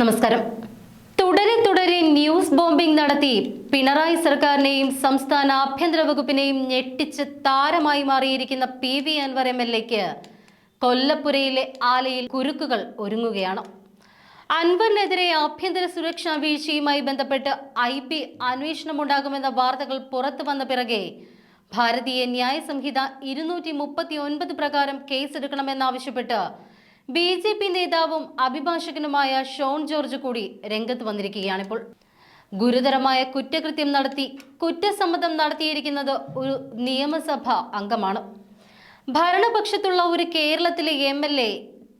നമസ്കാരം. തുടരെ തുടരെ ന്യൂസ് ബോംബിംഗ് നടത്തി. പിണറായി സർക്കാരിനെയും സംസ്ഥാന ആഭ്യന്തര വകുപ്പിനെയും ഞെട്ടിച്ച് താരമായി മാറിയിരിക്കുന്ന P V Anvar M L എക്ക് കൊല്ലപ്പുരയിലെ ആലയിൽ കുരുക്കുകൾ ഒരുങ്ങുകയാണ്. അൻവറിനെതിരെ ആഭ്യന്തര സുരക്ഷാ വീഴ്ചയുമായി ബന്ധപ്പെട്ട് ഐ പി അന്വേഷണമുണ്ടാകുമെന്ന വാർത്തകൾ പുറത്തു വന്ന പിറകെ ഭാരതീയ ന്യായ സംഹിത ഇരുന്നൂറ്റി മുപ്പത്തി ഒൻപത് പ്രകാരം കേസെടുക്കണമെന്നാവശ്യപ്പെട്ട് ബി ജെ പി നേതാവും അഭിഭാഷകനുമായ ഷോൺ ജോർജ് കൂടി രംഗത്ത് വന്നിരിക്കുകയാണിപ്പോൾ ഗുരുതരമായ കുറ്റകൃത്യം നടത്തി കുറ്റസമ്മതം നടത്തിയിരിക്കുന്നത് ഒരു നിയമസഭ അംഗമാണ്. ഭരണപക്ഷത്തുള്ള ഒരു കേരളത്തിലെ എം എൽ എ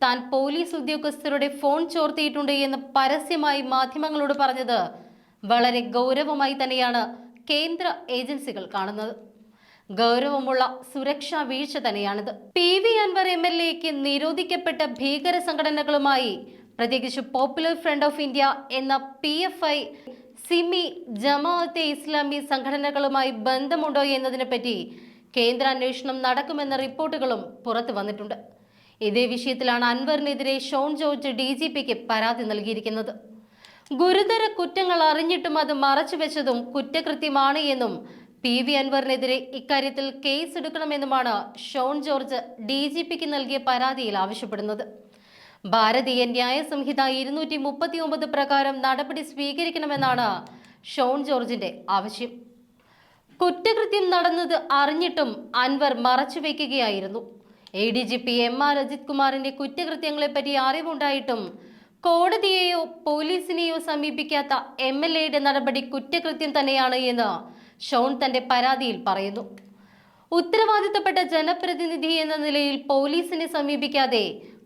താൻ പോലീസ് ഉദ്യോഗസ്ഥരുടെ ഫോൺ ചോർത്തിയിട്ടുണ്ട് എന്ന് പരസ്യമായി മാധ്യമങ്ങളോട് പറഞ്ഞത് വളരെ ഗൗരവമായി തന്നെയാണ് കേന്ദ്ര ഏജൻസികൾ കാണുന്നത്. ഗൗരവമുള്ള സുരക്ഷാ വീഴ്ച തന്നെയാണിത്. P V Anvar M L എക്ക് നിരോധിക്കപ്പെട്ട ഭീകര സംഘടനകളുമായി പ്രത്യേകിച്ച് പോപ്പുലർ ഫ്രണ്ട് ഓഫ് ഇന്ത്യ എന്ന P F I SIMI Jamaat-e Islami സംഘടനകളുമായി ബന്ധമുണ്ടോ എന്നതിനെ പറ്റി കേന്ദ്ര അന്വേഷണം നടക്കുമെന്ന റിപ്പോർട്ടുകളും പുറത്തു വന്നിട്ടുണ്ട്. ഇതേ വിഷയത്തിലാണ് അൻവറിനെതിരെ ഷോൺ ജോർജ് ഡി ജി പിക്ക് പരാതി നൽകിയിരിക്കുന്നത്. ഗുരുതര കുറ്റങ്ങൾ അറിഞ്ഞിട്ടും അത് മറച്ചുവെച്ചതും കുറ്റകൃത്യമാണ് എന്നും പി വി അൻവറിനെതിരെ ഇക്കാര്യത്തിൽ കേസ് എടുക്കണമെന്നുമാണ് ഷോൺ ജോർജ് ഡി ജി പിക്ക് നൽകിയ പരാതിയിൽ ആവശ്യപ്പെടുന്നത്. ഭാരതീയ ന്യായ സംഹിത ഇരുന്നൂറ്റി മുപ്പത്തി ഒമ്പത് പ്രകാരം നടപടി സ്വീകരിക്കണമെന്നാണ് ഷോൺ ജോർജിന്റെ ആവശ്യം. കുറ്റകൃത്യം നടന്നത് അറിഞ്ഞിട്ടും Anwar മറച്ചുവെക്കുകയായിരുന്നു A D G P M R Ajith കുമാറിന്റെ കുറ്റകൃത്യങ്ങളെപ്പറ്റി അറിവുണ്ടായിട്ടും കോടതിയെയോ പോലീസിനെയോ സമീപിക്കാത്ത എം എൽ എയുടെ നടപടി കുറ്റകൃത്യം തന്നെയാണ് എന്ന് ഷോൺ തന്റെ പരാതിയിൽ പറയുന്നു. ഉത്തരവാദിത്തപ്പെട്ട ജനപ്രതിനിധി എന്ന നിലയിൽ പോലീസിനെ സമീപിക്കാതെ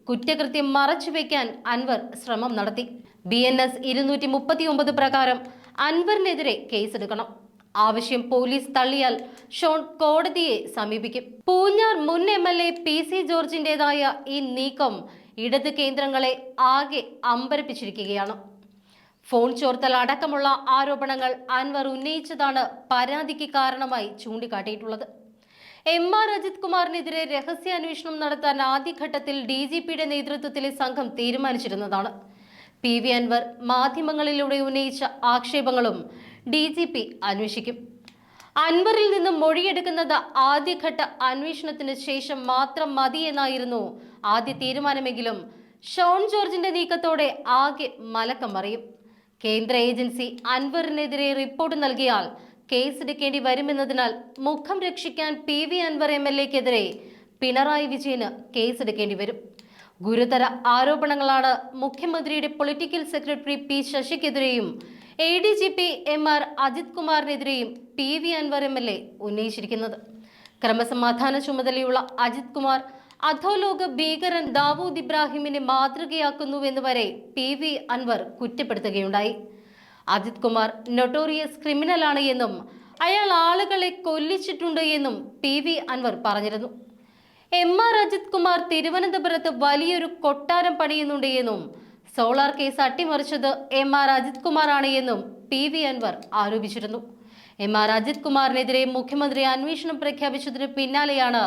കുറ്റകൃത്യം മറച്ചുവെക്കാൻ അൻവർ ശ്രമം നടത്തി. ബി എൻ എസ് ഇരുന്നൂറ്റി മുപ്പത്തി ഒമ്പത് പ്രകാരം അൻവറിനെതിരെ കേസെടുക്കണം. ആവശ്യം പോലീസ് തള്ളിയാൽ ഷോൺ കോടതിയെ സമീപിക്കും. പൂഞ്ഞാർ മുൻ M L A P C ജോർജിന്റേതായ ഈ നീക്കം ഇടത് കേന്ദ്രങ്ങളെ ആകെ അമ്പരപ്പിച്ചിരിക്കുകയാണ്. ഫോൺ ചോർത്തൽ അടക്കമുള്ള ആരോപണങ്ങൾ അൻവർ ഉന്നയിച്ചതാണ് പരാതിക്ക് കാരണമായി ചൂണ്ടിക്കാട്ടിയിട്ടുള്ളത്. എം ആർ അജിത് കുമാറിനെതിരെ രഹസ്യാന്വേഷണം നടത്താൻ ആദ്യഘട്ടത്തിൽ ഡി ജി പിയുടെ നേതൃത്വത്തിലെ സംഘം തീരുമാനിച്ചിരുന്നതാണ്. പി വി അൻവർ മാധ്യമങ്ങളിലൂടെ ഉന്നയിച്ച ആക്ഷേപങ്ങളും ഡി ജി പി അന്വേഷിക്കും. അൻവറിൽ നിന്നും മൊഴിയെടുക്കുന്നത് ആദ്യഘട്ട അന്വേഷണത്തിന് ശേഷം മാത്രം മതിയെന്നായിരുന്നു ആദ്യ തീരുമാനമെങ്കിലും ഷോൺ ജോർജിന്റെ നീക്കത്തോടെ ആകെ മലക്കം മറിയും കേന്ദ്ര ഏജൻസി അൻവറിനെതിരെ റിപ്പോർട്ട് നൽകിയാൽ കേസെടുക്കേണ്ടി വരുമെന്നതിനാൽ മുഖം രക്ഷിക്കാൻ P V Anvar M L എക്കെതിരെ Pinarayi വിജയന് കേസെടുക്കേണ്ടി വരും. ഗുരുതര ആരോപണങ്ങളാണ് മുഖ്യമന്ത്രിയുടെ political secretary P ശശിക്കെതിരെയും A D G P M R Ajith കുമാറിനെതിരെയും P V Anvar M L A ഉന്നയിച്ചിരിക്കുന്നത്. ക്രമസമാധാന ചുമതലയുള്ള അജിത് കുമാർ അധോലോക ഭീകരൻ ദാവൂദ് ഇബ്രാഹിമിനെ മാതൃകയാക്കുന്നുവെന്ന് വരെ പി വി അൻവർ കുറ്റപ്പെടുത്തുകയുണ്ടായി. അജിത് കുമാർ നൊട്ടോറിയസ് ക്രിമിനലാണ് എന്നും അയാൾ ആളുകളെ കൊല്ലിച്ചിട്ടുണ്ട് എന്നും പി വി അൻവർ പറഞ്ഞിരുന്നു. എം ആർ അജിത് കുമാർ തിരുവനന്തപുരത്ത് വലിയൊരു കൊട്ടാരം പണിയുന്നുണ്ട് എന്നും സോളാർ കേസ് അട്ടിമറിച്ചത് എം ആർ അജിത് കുമാറാണ് എന്നും പി വി അൻവർ ആരോപിച്ചിരുന്നു. എം ആർ അജിത് കുമാറിനെതിരെ മുഖ്യമന്ത്രി അന്വേഷണം പ്രഖ്യാപിച്ചതിന് പിന്നാലെയാണ്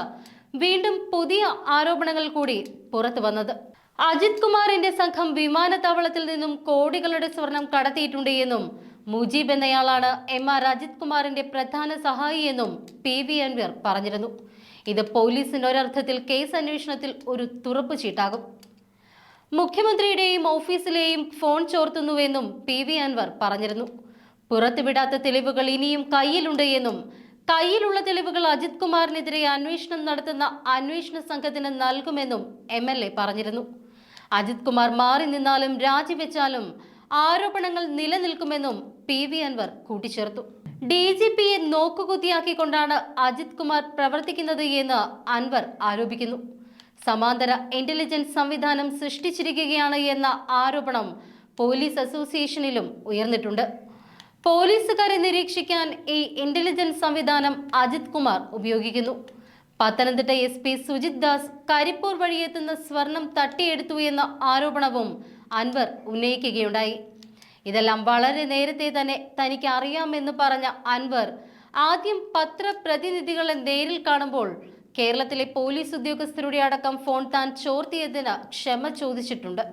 വീണ്ടും പുതിയ ആരോപണങ്ങൾ കൂടി പുറത്തു വന്നത്. അജിത് കുമാറിന്റെ സംഘം വിമാനത്താവളത്തിൽ നിന്നും കോടികളുടെ സ്വർണം കടത്തിയിട്ടുണ്ട് എന്നും മുജീബ് എന്നയാളാണ് എം ആർ അജിത് കുമാറിന്റെ പ്രധാന സഹായി എന്നും പി വി അൻവർ പറഞ്ഞിരുന്നു. ഇത് പോലീസിന്റെ ഒരർത്ഥത്തിൽ കേസ് അന്വേഷണത്തിൽ ഒരു തുറപ്പ് ചീട്ടാകും. മുഖ്യമന്ത്രിയുടെയും ഓഫീസിലെയും ഫോൺ ചോർത്തുന്നുവെന്നും പി വി അൻവർ പറഞ്ഞിരുന്നു. പുറത്തുവിടാത്ത തെളിവുകൾ ഇനിയും കയ്യിലുണ്ട് എന്നും കയ്യിലുള്ള തെളിവുകൾ അജിത് കുമാറിനെതിരെ അന്വേഷണം നടത്തുന്ന അന്വേഷണ സംഘത്തിന് നൽകുമെന്നും എം എൽ എ പറഞ്ഞിരുന്നു. അജിത് കുമാർ മാറി നിന്നാലും രാജിവെച്ചാലും ആരോപണങ്ങൾ നിലനിൽക്കുമെന്നും പി വി അൻവർ കൂട്ടിച്ചേർത്തു. ഡി ജി പിയെ നോക്കുകുത്തിയാക്കിക്കൊണ്ടാണ് അജിത് കുമാർ പ്രവർത്തിക്കുന്നത് എന്ന് അൻവർ ആരോപിക്കുന്നു. സമാന്തര ഇന്റലിജൻസ് സംവിധാനം സൃഷ്ടിച്ചിരിക്കുകയാണ് എന്ന ആരോപണം പോലീസ് അസോസിയേഷനിലും ഉയർന്നിട്ടുണ്ട്. പോലീസുകാരെ നിരീക്ഷിക്കാൻ ഈ ഇന്റലിജൻസ് സംവിധാനം അജിത് കുമാർ ഉപയോഗിക്കുന്നു. പത്തനംതിട്ട എസ് പി സുജിത് ദാസ് കരിപ്പൂർ വഴിയെത്തുന്ന സ്വർണം തട്ടിയെടുത്തു എന്ന ആരോപണവും അൻവർ ഉന്നയിക്കുകയുണ്ടായി. ഇതെല്ലാം വളരെ നേരത്തെ തന്നെ തനിക്ക് അറിയാമെന്ന് പറഞ്ഞ അൻവർ ആദ്യം പത്രപ്രതിനിധികളെ നേരിൽ കാണുമ്പോൾ കേരളത്തിലെ പോലീസ് ഉദ്യോഗസ്ഥരുടെ അടക്കം ഫോൺ താൻ ചോർത്തിയതിന് ക്ഷമ ചോദിച്ചിട്ടുണ്ട്.